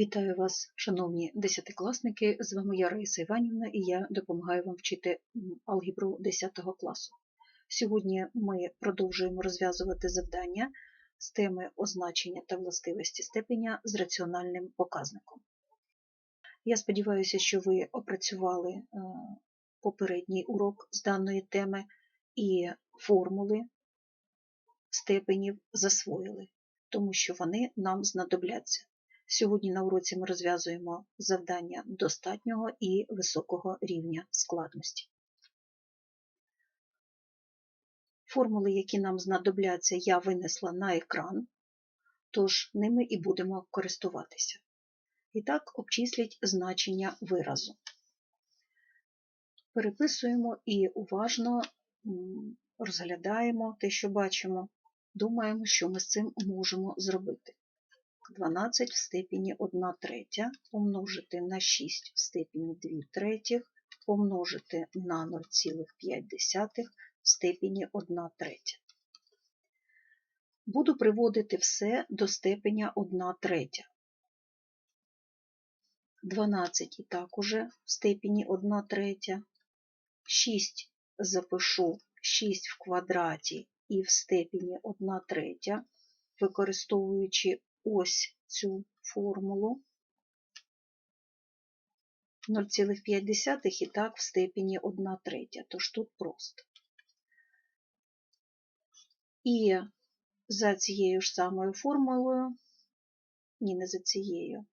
Вітаю вас, шановні десятикласники! З вами я Раїса Іванівна і я допомагаю вам вчити алгебру 10 класу. Сьогодні ми продовжуємо розв'язувати завдання з теми означення та властивості степеня з раціональним показником. Я сподіваюся, що ви опрацювали е, попередній урок з даної теми і формули степенів засвоїли, тому що вони нам знадобляться. Сьогодні на уроці ми розв'язуємо завдання достатнього і високого рівня складності. Формули, які нам знадобляться, я винесла на екран, тож ними і будемо користуватися. І так, обчисліть значення виразу. Переписуємо і уважно розглядаємо те, що бачимо, думаємо, що ми з цим можемо зробити. 12 в степені 1 третя помножити на 6 в степені 2 третіх, помножити на 0,5 в степені 1 третя. Буду приводити все до степеня 1 третя. 12 і так уже в степені 1 третя. 6 запишу 6 в квадраті і в степені 1 третя, використовуючи ось цю формулу 0,5 і так в степені 1 третя, тож тут просто. І за цією ж самою формулою, ні, не за цією,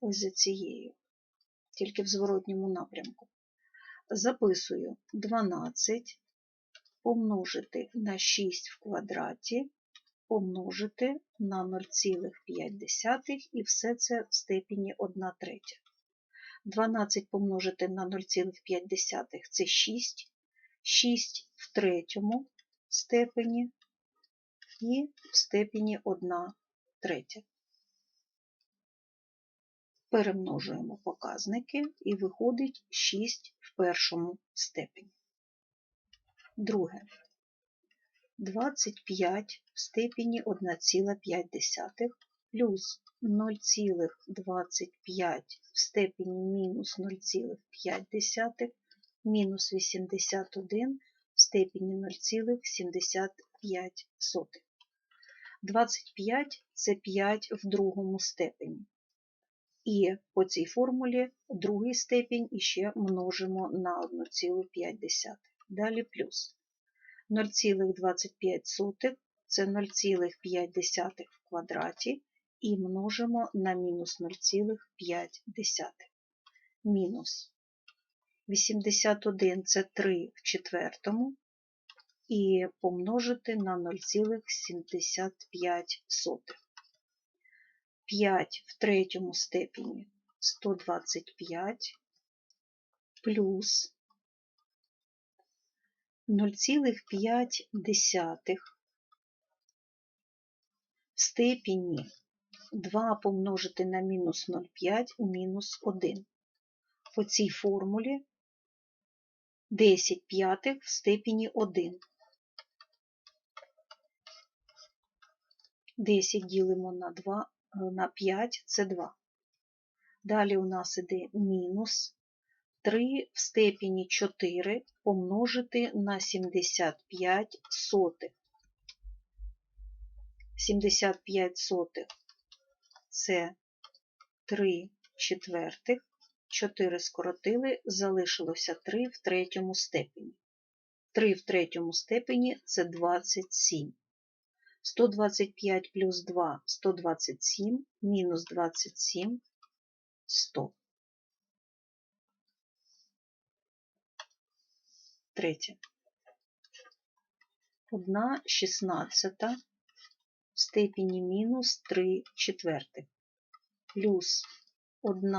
ось за цією, тільки в зворотньому напрямку. Записую 12 помножити на 6 в квадраті помножити на 0,5 і все це в степені 1 третя. 12 помножити на 0,5 це 6, 6 в третьому степені і в степені 1 третя. Перемножуємо показники і виходить 6 в першому степені. Друге. 25 в степені 1,5 плюс 0,25 в степені мінус 0,5 мінус 81 в степені 0,75. 25 це 5 в другому степені. І по цій формулі другий степінь іще множимо на 1,5. Далі плюс 0,25 це 0,5 в квадраті і множимо на мінус 0,5. Мінус 81 це 3 в четвертому і помножити на 0,75. 5 в третьому степені 125 плюс 0,5 в степені 2 помножити на мінус 0,5 у мінус 1. По цій формулі 10 п'ятих в степені 1. 10 ділимо на 2, на 5 це 2. Далі у нас іде мінус 3 в степені 4 помножити на 75 сотих. 75 сотих це 3 четвертих, 4 скоротили, залишилося 3 в третьому степені. 3 в третьому степені це 27. 125 плюс 2 127, мінус 27 100. Третє. 1 шістнадцята в степені мінус 3 четвертих плюс 1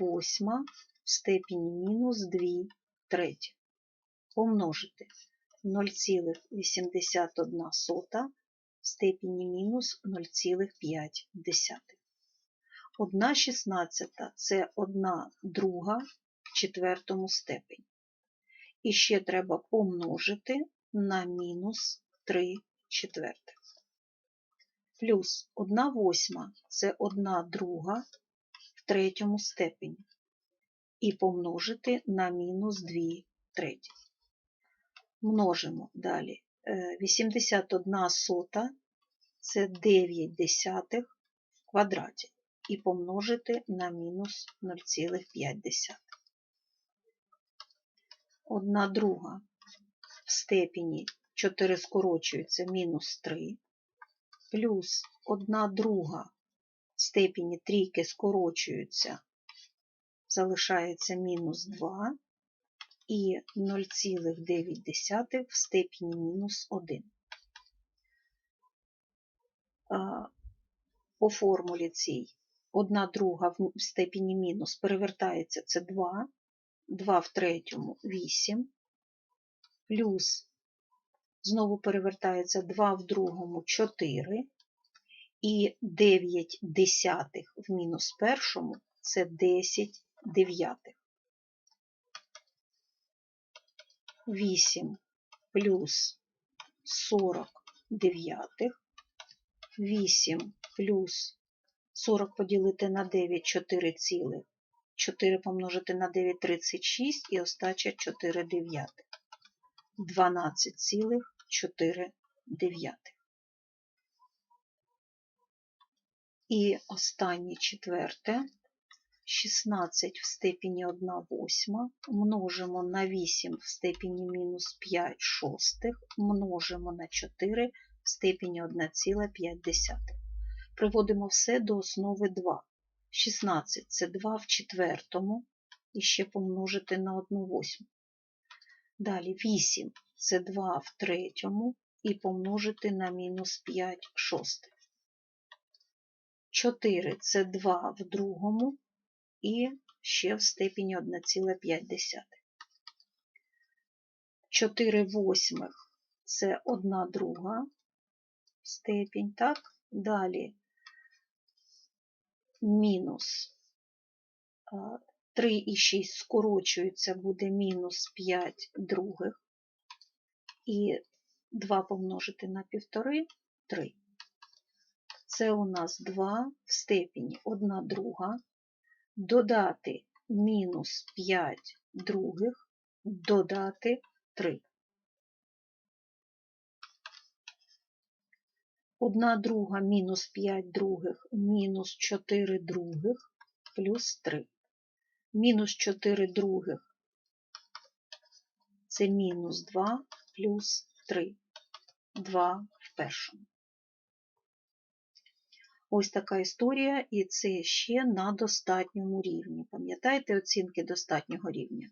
восьма в степені мінус 2 треті. Помножити 0,81 сота в степені мінус 0,5. 1 шістнадцята – це 1 друга в четвертому степені. І ще треба помножити на мінус 3 четвертих. плюс 1 восьма це 1 друга в третьому степені. І помножити на мінус 2 треті. Множимо далі. 81 е, сота це 9 десятих в квадраті. І помножити на мінус 0,5. Одна друга в степені 4 скорочується мінус 3, плюс 1 друга в степені трійки скорочується, залишається мінус 2 і 0,9 в степені мінус 1. По формулі цій 1 друга в степені мінус перевертається це 2, 2 в третьому 8, плюс знову перевертається 2 в другому 4, і 9 десятих в мінус першому це 10 дев'ятих. 8 плюс 40 дев'ятих, 8 плюс 40 поділити на 9 4 цілих, 4 помножити на 9 36 і остача 4 дев'ятих. 12,4 дев'ятих. І останнє четверте 16 в степені 1 восьма, множимо на 8 в степені мінус 5 шостих, множимо на 4 в степені 1,5. Приводимо все до основи 2. 16 це 2 в четвертому, і ще помножити на 1 восьму. Далі 8 це 2 в третьому, і помножити на мінус 5 шостих. 4 це 2 в другому і ще в степені 1,5. 4 восьмих це 1 друга степінь, так? Далі мінус 3 і 6 скорочується, буде мінус 5 других. І 2 помножити на 1,5 – 3. Це у нас 2 в степені 1 друга, додати мінус 5 других, додати 3. 1 друга мінус 5 других, мінус 4 других, плюс 3. Мінус 4 других це мінус 2 плюс 3. 2 в першому. Ось така історія, і це ще на достатньому рівні. Пам'ятаєте оцінки достатнього рівня?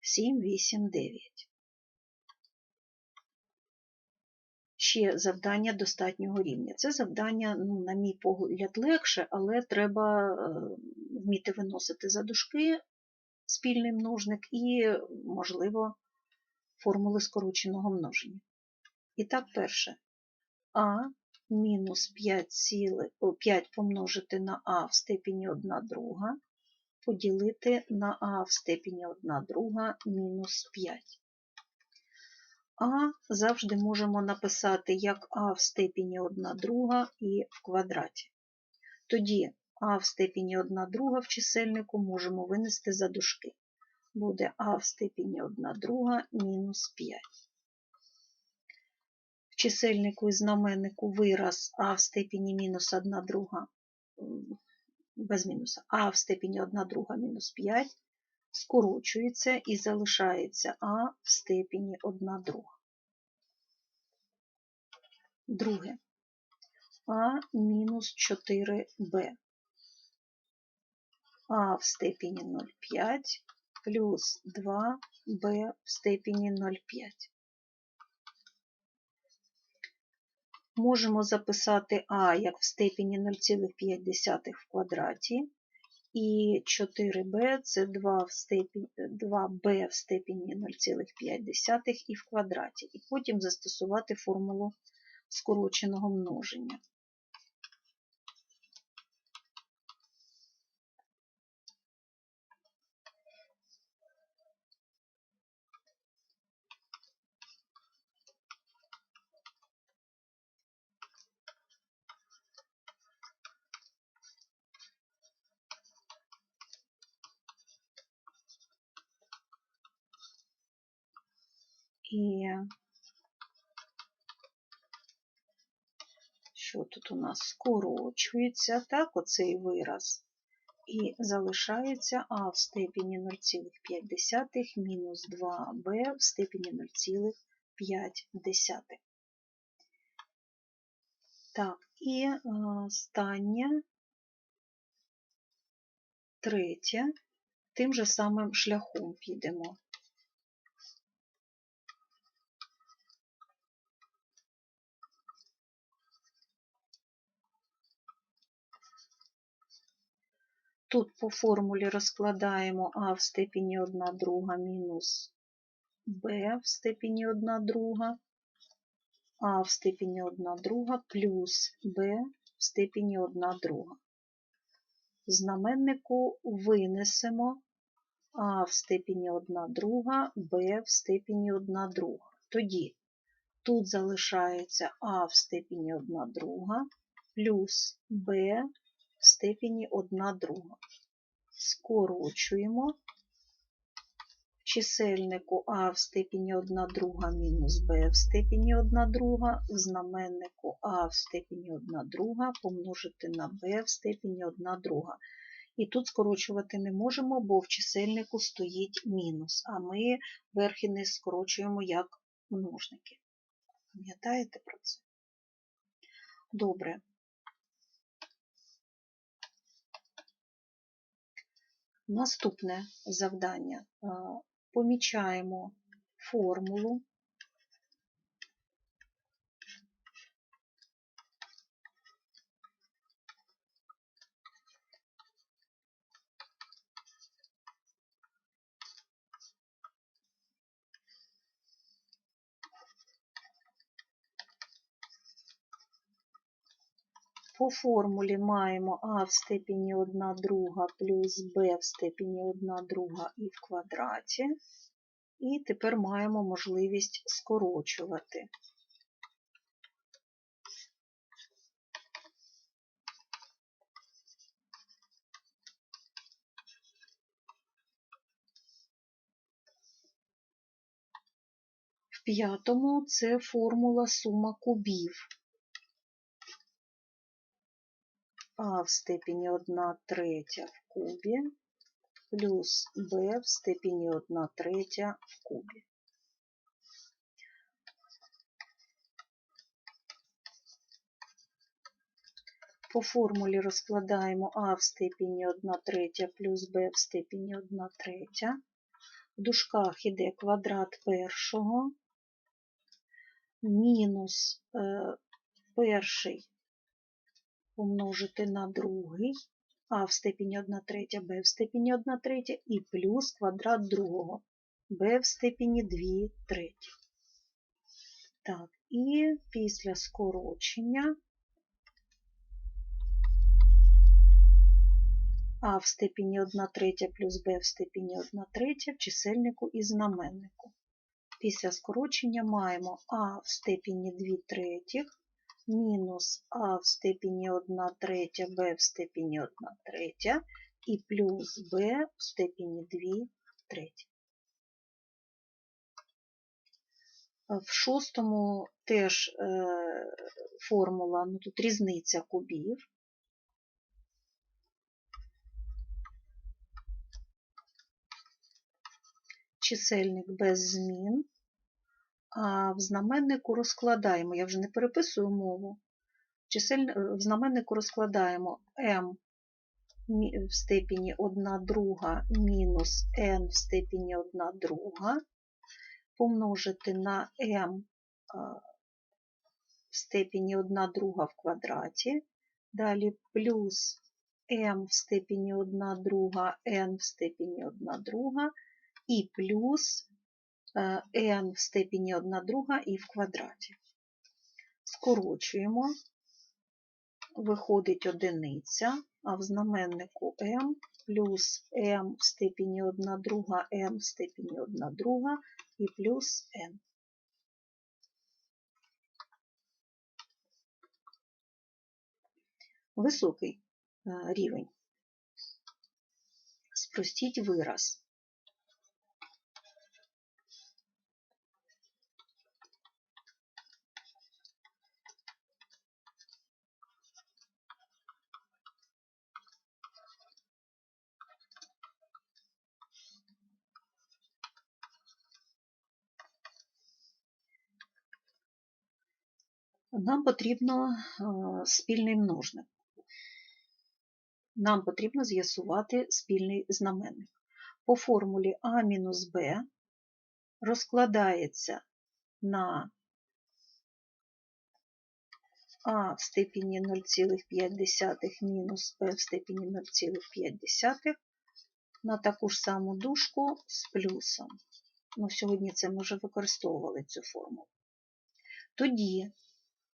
7, 8, 9. Ще завдання достатнього рівня. Це завдання, ну, на мій погляд, легше, але треба е, вміти виносити за дужки спільний множник і, можливо, формули скороченого множення. І так, перше. А мінус 5, 5 помножити на а в степені 1 друга, поділити на а в степені 1 друга мінус 5. А завжди можемо написати як а в степені 1 друга і в квадраті. Тоді а в степені 1 друга в чисельнику можемо винести за дужки. Буде а в степені 1 друга мінус 5 В чисельнику і знаменнику вираз а в степені мінус 1 друга без мінуса, а в степені 1 друга мінус 5 скорочується і залишається а в степені 1 друга. Друге. А мінус 4b. А в степені 0,5 плюс 2b в степені 0,5. Можемо записати А як в степені 0,5 в квадраті, і 4b це 2 в степені, 2b в степені 0,5 і в квадраті, і потім застосувати формулу скороченого множення. І що тут у нас скорочується, так, оцей вираз. І залишається а в степені 0,5 мінус 2b в степені 0,5. Так, і е, останнє, третє, тим же самим шляхом підемо. Тут по формулі розкладаємо а в степені 1 друга мінус b в степені 1 друга, а в степені 1 друга плюс b в степені 1 друга. Знаменнику винесемо а в степені 1 друга, b в степені 1 друга. Тоді тут залишається а в степені 1 друга плюс b в степені 1 друга. Скорочуємо в чисельнику а в степені 1 друга мінус b в степені 1 друга, в знаменнику а в степені 1 друга помножити на b в степені 1 друга. І тут скорочувати не можемо, бо в чисельнику стоїть мінус, а ми верхи не скорочуємо як множники. Пам'ятаєте про це? Добре. Наступне завдання. Помічаємо формулу. По формулі маємо а в степені 1 друга плюс b в степені 1 друга і в квадраті. І тепер маємо можливість скорочувати. В п'ятому це формула сума кубів. А в степені 1 третя в кубі плюс b в степені 1 третя в кубі. По формулі розкладаємо а в степені 1 третя плюс b в степені 1 третя. В дужках іде квадрат першого мінус е, перший помножити на другий, а в степені 1 третя, b в степені 1 третя і плюс квадрат другого, b в степені 2 треті. Так, і після скорочення а в степені 1 третя плюс b в степені 1 третя в чисельнику і знаменнику. Після скорочення маємо а в степені 2 третіх мінус а в степені 1 третя, b в степені 1 третя і плюс b в степені 2 треті. В шостому теж е, формула, ну тут різниця кубів. Чисельник без змін. А в знаменнику розкладаємо, я вже не переписую мову. В знаменнику розкладаємо m в степені 1 друга мінус n в степені 1 друга, помножити на m в степені 1 друга в квадраті, далі плюс m в степені 1 друга, n в степені 1 друга і плюс n в степені 1 друга і в квадраті. Скорочуємо, виходить одиниця, а в знаменнику m плюс m в степені 1 друга, n в степені 1 друга і плюс n. Високий рівень. Спростіть вираз. Нам потрібно е, спільний множник. Нам потрібно з'ясувати спільний знаменник. По формулі А мінус Б розкладається на А в степені 0,5 мінус Б в степені 0,5 на таку ж саму дужку з плюсом. Ну, Сьогодні це ми вже використовували цю формулу. Тоді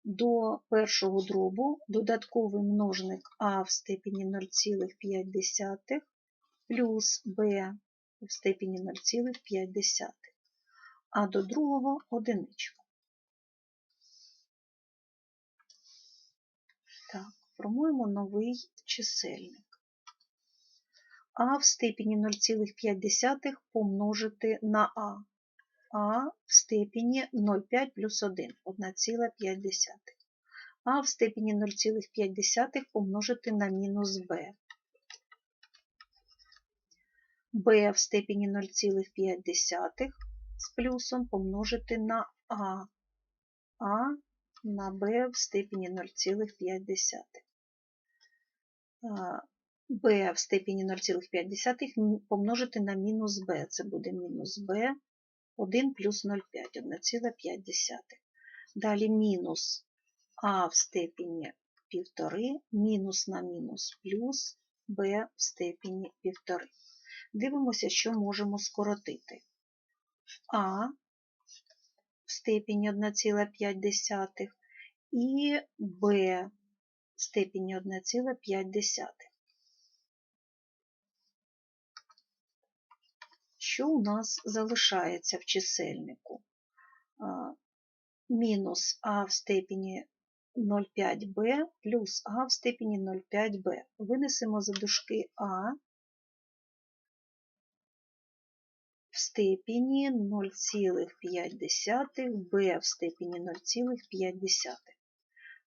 до першого дробу додатковий множник А в степені 0,5 плюс Б в степені 0,5, а до другого одиничку. Так, формуємо новий чисельник. А в степені 0,5 помножити на А. А в степені 0,5 плюс 1 1,5. А в степені 0,5 помножити на мінус Б. Б в степені 0,5 з плюсом помножити на А. А на b в степені 0,5. b в степені 0,5 помножити на мінус b. Це буде мінус b 1 плюс 0,5, 1,5. Далі мінус а в степені 1,5, мінус на мінус плюс b в степені 1,5. Дивимося, що можемо скоротити. А в степені 1,5 і b в степені 1,5. Що у нас залишається в чисельнику? Мінус а в степені 0,5b плюс а в степені 0,5b. Винесемо за дужки а в степені 0,5, b в степені 0,5.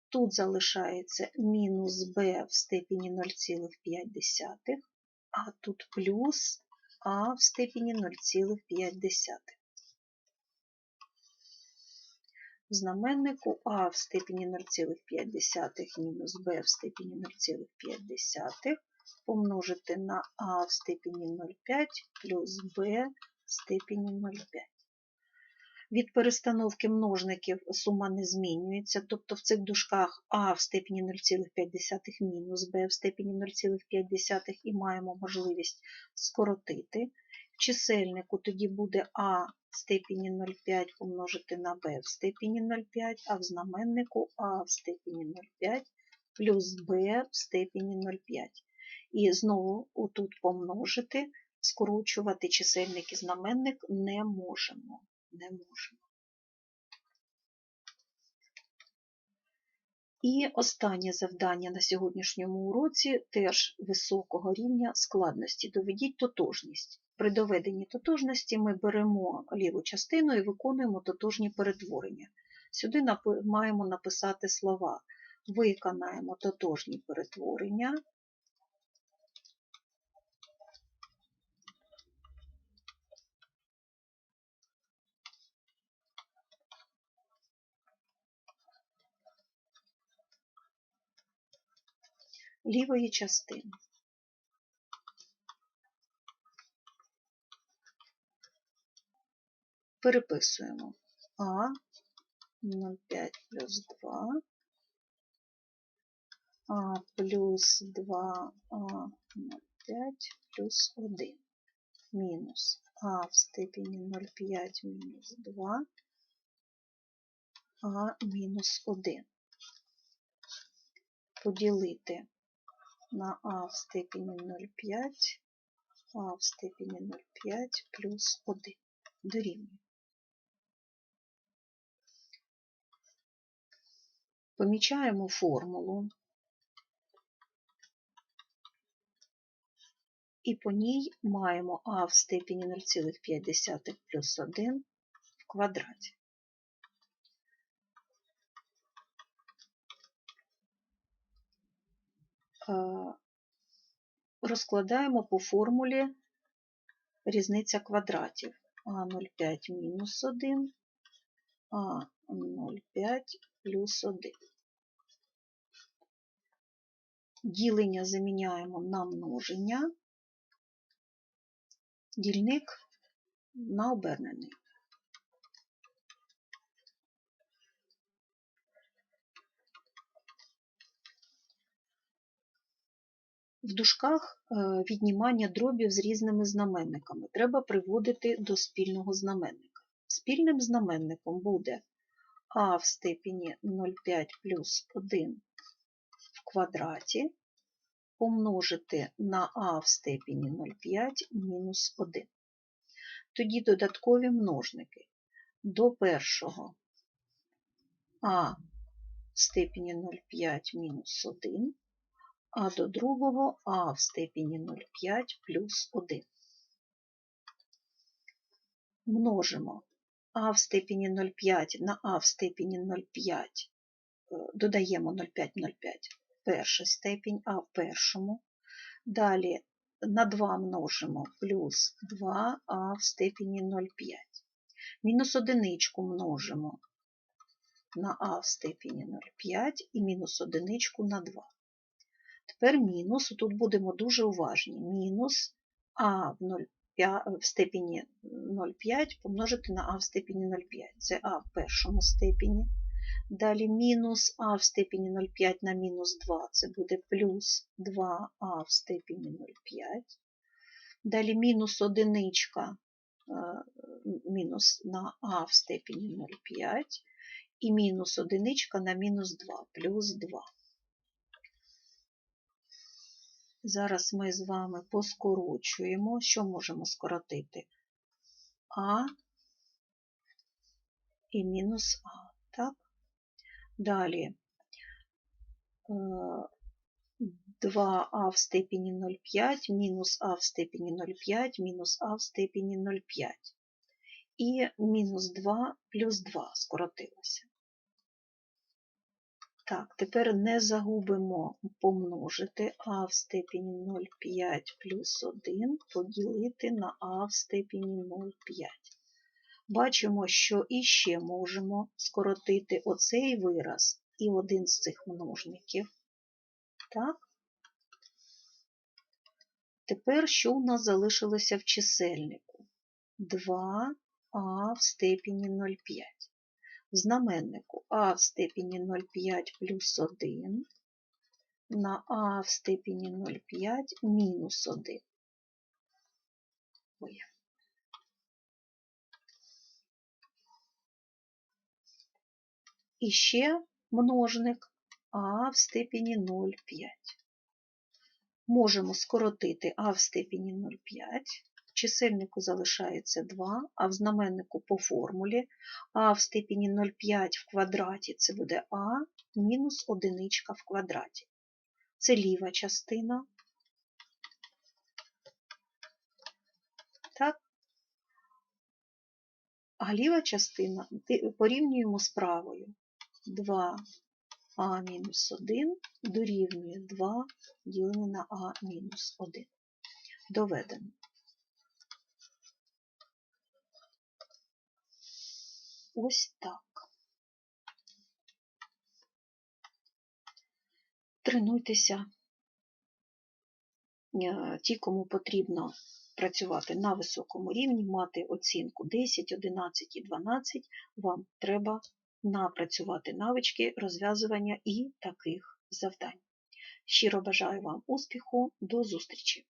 Тут залишається мінус b в степені 0,5, а тут плюс а в степені 0,5. В знаменнику а в степені 0,5 мінус b в степені 0,5 помножити на а в степені 0,5 плюс b в степені 0,5. Від перестановки множників сума не змінюється, тобто в цих дужках а в степені 0,5 мінус b в степені 0,5 і маємо можливість скоротити. В чисельнику тоді буде а в степені 0,5 помножити на b в степені 0,5, а в знаменнику а в степені 0,5 плюс b в степені 0,5. І знову отут помножити скорочувати чисельник і знаменник не можемо. Не можемо. І останнє завдання на сьогоднішньому уроці теж високого рівня складності. Доведіть тотожність. При доведенні тотожності ми беремо ліву частину і виконуємо тотожні перетворення. Сюди маємо написати слова. Виконаємо тотожні перетворення лівої частини. Переписуємо А 0,5 плюс 2, А плюс 2, А 0,5 плюс 1 мінус А в степені 0,5 мінус 2, А мінус 1. Поділити на а в степені 0,5, а в степені 0,5 плюс 1 дорівнює. Помічаємо формулу і по ній маємо а в степені 0,5 плюс 1 в квадраті. Розкладаємо по формулі різниця квадратів. А0,5 мінус 1, А0,5 плюс 1. Ділення заміняємо на множення, дільник на обернений. В дужках е, віднімання дробів з різними знаменниками треба приводити до спільного знаменника. Спільним знаменником буде а в степені 0,5 плюс 1 в квадраті помножити на а в степені 0,5 мінус 1. Тоді додаткові множники до першого а в степені 0,5 мінус 1 а до другого а в степені 0,5 плюс 1. Множимо а в степені 0,5 на а в степені 0,5, додаємо 0,5 0,5 перша степінь, а в першому. Далі на 2 множимо плюс 2а в степені 0,5. Мінус одиничку множимо на а в степені 0,5 і мінус одиничку на 2. Тепер мінус, тут будемо дуже уважні. Мінус а в 0,5 в степені 0,5 помножити на а в степені 0,5. Це а в першому степені. Далі мінус а в степені 0,5 на мінус 2, це буде плюс 2а в степені 0,5. Далі мінус одиничка мінус на а в степені 0,5 і мінус одиничка на мінус 2 плюс 2. Зараз ми з вами поскорочуємо. Що можемо скоротити? А і мінус А. Так? Далі 2а в степені 0,5 мінус а в степені 0,5 мінус а в степені 0,5. І мінус 2 плюс 2 скоротилося. Так, тепер не загубимо помножити а в степені 0,5 плюс 1 поділити на а в степені 0,5. Бачимо, що іще можемо скоротити оцей вираз і один з цих множників. Так? Тепер що у нас залишилося в чисельнику? 2а в степені 0,5 в знаменнику а в степені 0,5 плюс 1 на а в степені 0,5 мінус 1. Ой. І ще множник а в степені 0,5. Можемо скоротити а в степені 0,5 чисельнику залишається 2, а в знаменнику по формулі а в степені 0,5 в квадраті це буде а мінус одиничка в квадраті. Це ліва частина. Так. А ліва частина порівнюємо з правою. 2а мінус 1 дорівнює 2 ділене на а мінус 1. Доведено. Ось так. Тренуйтеся. Е, ті, кому потрібно працювати на високому рівні, мати оцінку 10, 11 і 12, вам треба напрацювати навички розв'язування і таких завдань. Щиро бажаю вам успіху, до зустрічі!